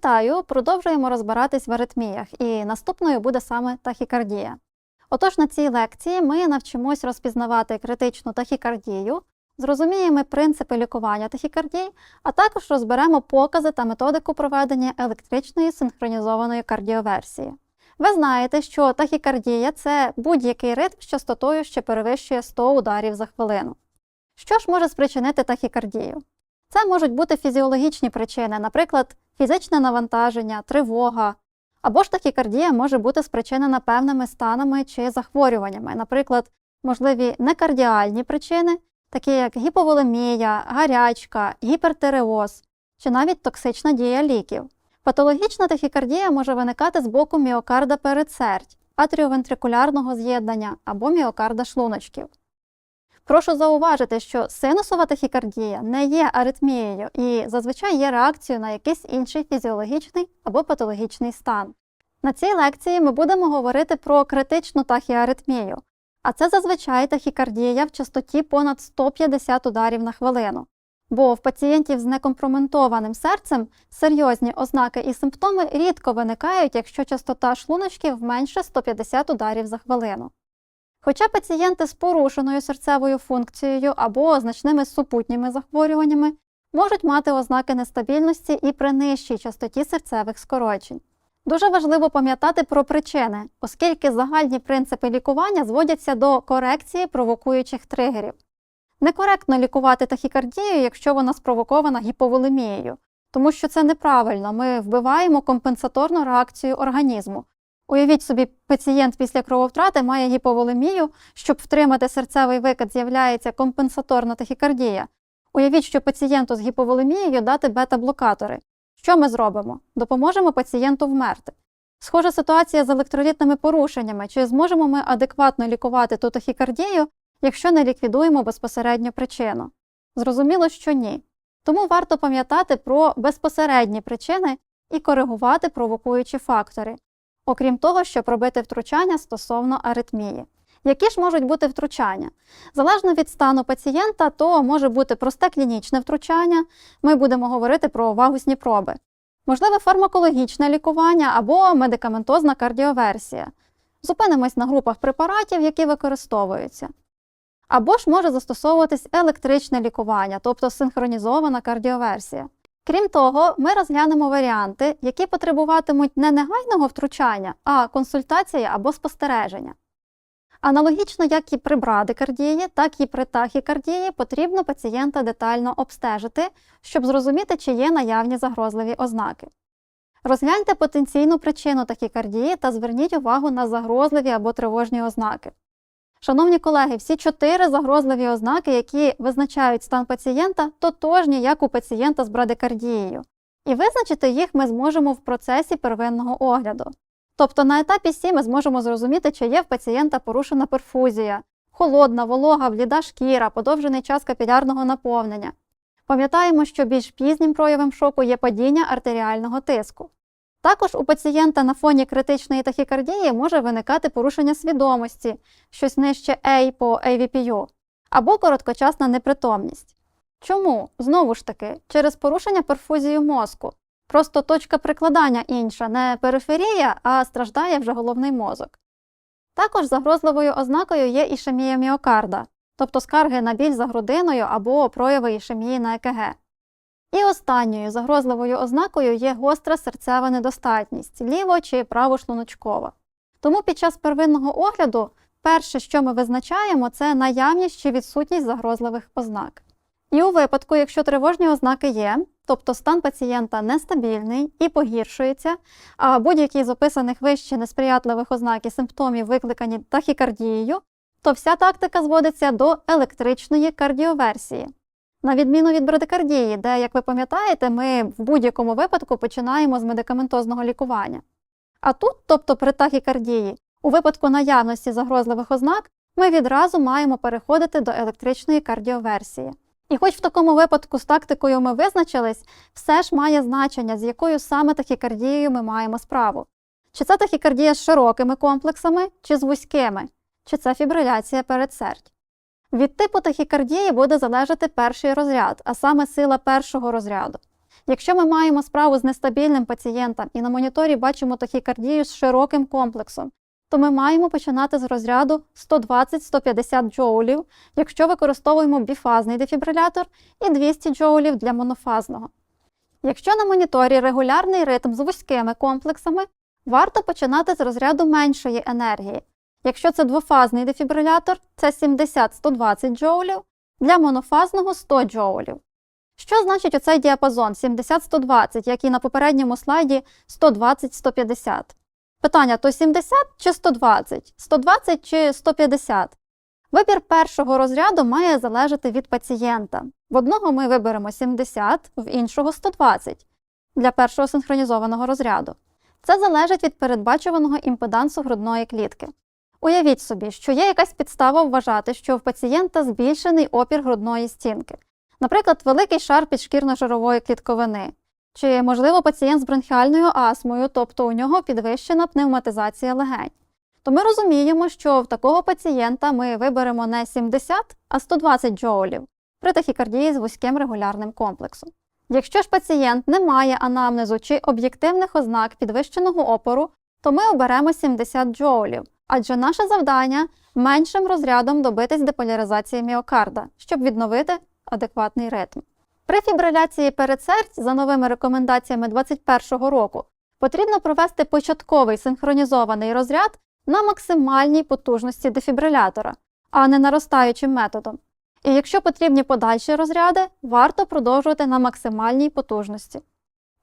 Вітаю! Продовжуємо розбиратись в аритміях, і наступною буде саме тахікардія. Отож, на цій лекції ми навчимось розпізнавати критичну тахікардію, зрозуміємо принципи лікування тахікардій, а також розберемо покази та методику проведення електричної синхронізованої кардіоверсії. Ви знаєте, що тахікардія це будь-який ритм з частотою, що перевищує 100 ударів за хвилину. Що ж може спричинити тахікардію? Це можуть бути фізіологічні причини, наприклад, фізичне навантаження, тривога, або ж тахікардія може бути спричинена певними станами чи захворюваннями, наприклад, можливі некардіальні причини, такі як гіповолемія, гарячка, гіпертиреоз чи навіть токсична дія ліків. Патологічна тахікардія може виникати з боку міокарда передсердь, атріовентрикулярного з'єднання або міокарда шлуночків. Прошу зауважити, що синусова тахікардія не є аритмією і зазвичай є реакцією на якийсь інший фізіологічний або патологічний стан. На цій лекції ми будемо говорити про критичну тахіаритмію, а це зазвичай тахікардія в частоті понад 150 ударів на хвилину. Бо в пацієнтів з некомпроментованим серцем серйозні ознаки і симптоми рідко виникають, якщо частота шлуночків менше 150 ударів за хвилину. Хоча пацієнти з порушеною серцевою функцією або значними супутніми захворюваннями можуть мати ознаки нестабільності і при нижчій частоті серцевих скорочень. Дуже важливо пам'ятати про причини, оскільки загальні принципи лікування зводяться до корекції провокуючих тригерів. Некоректно лікувати тахікардію, якщо вона спровокована гіповолемією, тому що це неправильно, ми вбиваємо компенсаторну реакцію організму. Уявіть собі, пацієнт після крововтрати має гіповолемію, щоб втримати серцевий викид, з'являється компенсаторна тахікардія. Уявіть, що пацієнту з гіповолемією дати бета-блокатори. Що ми зробимо? Допоможемо пацієнту вмерти. Схожа ситуація з електролітними порушеннями. Чи зможемо ми адекватно лікувати ту тахікардію, якщо не ліквідуємо безпосередню причину? Зрозуміло, що ні. Тому варто пам'ятати про безпосередні причини і коригувати провокуючі фактори окрім того, щоб робити втручання стосовно аритмії. Які ж можуть бути втручання? Залежно від стану пацієнта, то може бути просте клінічне втручання, ми будемо говорити про вагусні проби, можливе фармакологічне лікування або медикаментозна кардіоверсія. Зупинимось на групах препаратів, які використовуються. Або ж може застосовуватись електричне лікування, тобто синхронізована кардіоверсія. Крім того, ми розглянемо варіанти, які потребуватимуть не негайного втручання, а консультації або спостереження. Аналогічно, як і при брадикардії, так і при тахікардії потрібно пацієнта детально обстежити, щоб зрозуміти, чи є наявні загрозливі ознаки. Розгляньте потенційну причину тахікардії та зверніть увагу на загрозливі або тривожні ознаки. Шановні колеги, всі чотири загрозливі ознаки, які визначають стан пацієнта, тотожні, як у пацієнта з брадикардією. І визначити їх ми зможемо в процесі первинного огляду. Тобто на етапі Сі ми зможемо зрозуміти, чи є в пацієнта порушена перфузія, холодна, волога, бліда шкіра, подовжений час капілярного наповнення. Пам'ятаємо, що більш пізнім проявом шоку є падіння артеріального тиску. Також у пацієнта на фоні критичної тахікардії може виникати порушення свідомості, щось нижче A по AVPU, або короткочасна непритомність. Чому? Знову ж таки, через порушення перфузії мозку. Просто точка прикладання інша, не периферія, а страждає вже головний мозок. Також загрозливою ознакою є ішемія міокарда, тобто скарги на біль за грудиною або прояви ішемії на ЕКГ. І останньою загрозливою ознакою є гостра серцева недостатність ліво чи правошлуночкова. Тому під час первинного огляду перше, що ми визначаємо, це наявність чи відсутність загрозливих ознак. І у випадку, якщо тривожні ознаки є, тобто стан пацієнта нестабільний і погіршується, а будь-які з описаних вище несприятливих ознак і симптомів викликані тахікардією, то вся тактика зводиться до електричної кардіоверсії. На відміну від брадикардії, де, як ви пам'ятаєте, ми в будь-якому випадку починаємо з медикаментозного лікування. А тут, тобто при тахікардії, у випадку наявності загрозливих ознак, ми відразу маємо переходити до електричної кардіоверсії. І хоч в такому випадку з тактикою ми визначились, все ж має значення, з якою саме тахікардією ми маємо справу. Чи це тахікардія з широкими комплексами, чи з вузькими, чи це фібриляція передсердь. Від типу тахікардії буде залежати перший розряд, а саме сила першого розряду. Якщо ми маємо справу з нестабільним пацієнтом і на моніторі бачимо тахікардію з широким комплексом, то ми маємо починати з розряду 120-150 джоулів, якщо використовуємо біфазний дефібрилятор, і 200 джоулів для монофазного. Якщо на моніторі регулярний ритм з вузькими комплексами, варто починати з розряду меншої енергії. Якщо це двофазний дефібрилятор, це 70-120 джоулів, для монофазного 100 джоулів. Що значить оцей діапазон 70-120, як і на попередньому слайді 120-150? Питання то 70 чи 120, 120 чи 150? Вибір першого розряду має залежати від пацієнта. В одного ми виберемо 70, в іншого 120 для першого синхронізованого розряду. Це залежить від передбачуваного імпедансу грудної клітки. Уявіть собі, що є якась підстава вважати, що в пацієнта збільшений опір грудної стінки, наприклад, великий шар підшкірно-жирової клітковини, чи, можливо, пацієнт з бронхіальною астмою, тобто у нього підвищена пневматизація легень. То ми розуміємо, що в такого пацієнта ми виберемо не 70, а 120 джоулів при тахікардії з вузьким регулярним комплексом. Якщо ж пацієнт не має анамнезу чи об'єктивних ознак підвищеного опору, то ми оберемо 70 джоулів, адже наше завдання меншим розрядом добитись деполяризації міокарда, щоб відновити адекватний ритм. При фібриляції передсердь за новими рекомендаціями 2021 року потрібно провести початковий синхронізований розряд на максимальній потужності дефібрилятора, а не наростаючим методом. І якщо потрібні подальші розряди, варто продовжувати на максимальній потужності.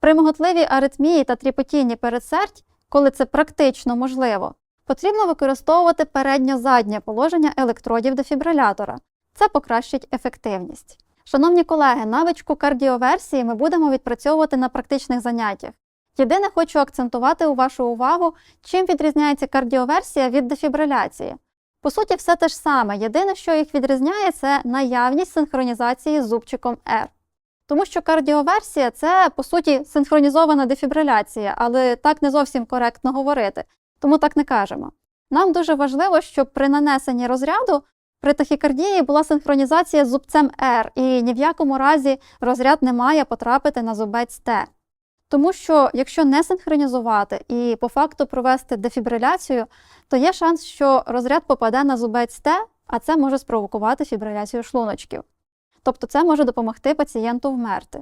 При моготливій аритмії та тріпотінні передсердь, коли це практично можливо, потрібно використовувати передньо-заднє положення електродів дефібрилятора. Це покращить ефективність. Шановні колеги, навичку кардіоверсії ми будемо відпрацьовувати на практичних заняттях. Єдине хочу акцентувати у вашу увагу, чим відрізняється кардіоверсія від дефібриляції. По суті, все те ж саме. Єдине, що їх відрізняє, це наявність синхронізації з зубчиком R. Тому що кардіоверсія це, по суті, синхронізована дефібриляція, але так не зовсім коректно говорити, тому так не кажемо. Нам дуже важливо, щоб при нанесенні розряду при тахікардії була синхронізація з зубцем R, і ні в якому разі розряд не має потрапити на зубець Т. Тому що, якщо не синхронізувати і по факту провести дефібриляцію, то є шанс, що розряд попаде на зубець Т, а це може спровокувати фібриляцію шлуночків. Тобто це може допомогти пацієнту вмерти.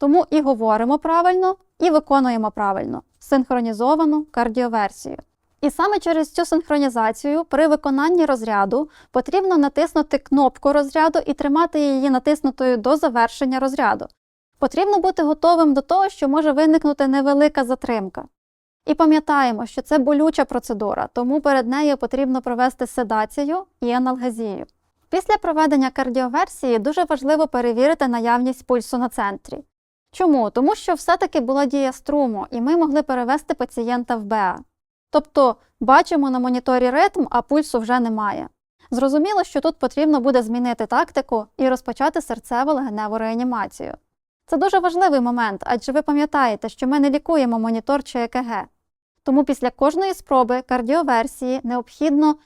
Тому і говоримо правильно, і виконуємо правильно синхронізовану кардіоверсію. І саме через цю синхронізацію при виконанні розряду потрібно натиснути кнопку розряду і тримати її натиснутою до завершення розряду. Потрібно бути готовим до того, що може виникнути невелика затримка. І пам'ятаємо, що це болюча процедура, тому перед нею потрібно провести седацію і аналгезію. Після проведення кардіоверсії дуже важливо перевірити наявність пульсу на центрі. Чому? Тому що все-таки була дія струму, і ми могли перевести пацієнта в БА. Тобто бачимо на моніторі ритм, а пульсу вже немає. Зрозуміло, що тут потрібно буде змінити тактику і розпочати серцево-легеневу реанімацію. Це дуже важливий момент, адже ви пам'ятаєте, що ми не лікуємо монітор чи ЕКГ. Тому після кожної спроби кардіоверсії необхідно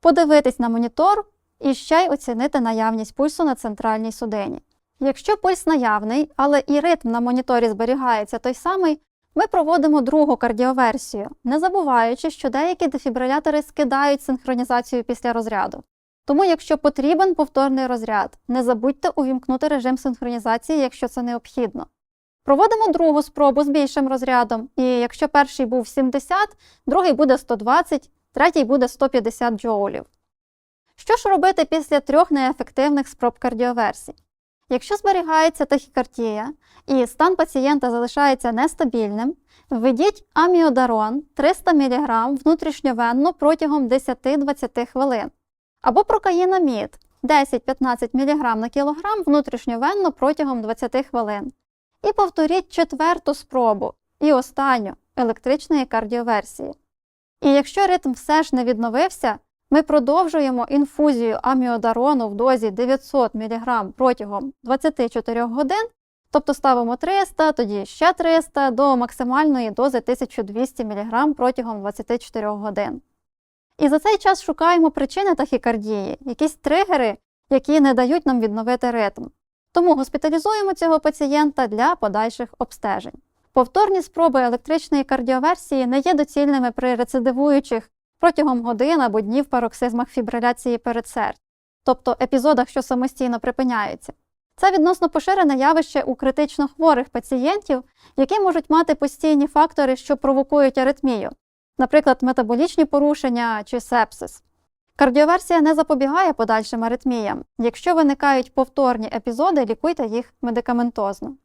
подивитись на монітор і ще й оцінити наявність пульсу на центральній судині. Якщо пульс наявний, але і ритм на моніторі зберігається той самий, ми проводимо другу кардіоверсію, не забуваючи, що деякі дефібрилятори скидають синхронізацію після розряду. Тому, якщо потрібен повторний розряд, не забудьте увімкнути режим синхронізації, якщо це необхідно. Проводимо другу спробу з більшим розрядом, і якщо перший був 70, другий буде 120, третій буде 150 джоулів. Що ж робити після трьох неефективних спроб кардіоверсій? Якщо зберігається тахікардія і стан пацієнта залишається нестабільним, введіть аміодарон 300 мг внутрішньовенно протягом 10-20 хвилин або прокаїнамід 10-15 мг на кілограм внутрішньовенно протягом 20 хвилин. І повторіть четверту спробу і останню електричної кардіоверсії. І якщо ритм все ж не відновився, ми продовжуємо інфузію аміодарону в дозі 900 мг протягом 24 годин, тобто ставимо 300, тоді ще 300 до максимальної дози 1200 мг протягом 24 годин. І за цей час шукаємо причини тахікардії, якісь тригери, які не дають нам відновити ритм. Тому госпіталізуємо цього пацієнта для подальших обстежень. Повторні спроби електричної кардіоверсії не є доцільними при рецидивуючих протягом годин або днів пароксизмах фібриляції передсердь, тобто епізодах, що самостійно припиняються. Це відносно поширене явище у критично хворих пацієнтів, які можуть мати постійні фактори, що провокують аритмію, наприклад, метаболічні порушення чи сепсис. Кардіоверсія не запобігає подальшим аритміям. Якщо виникають повторні епізоди, лікуйте їх медикаментозно.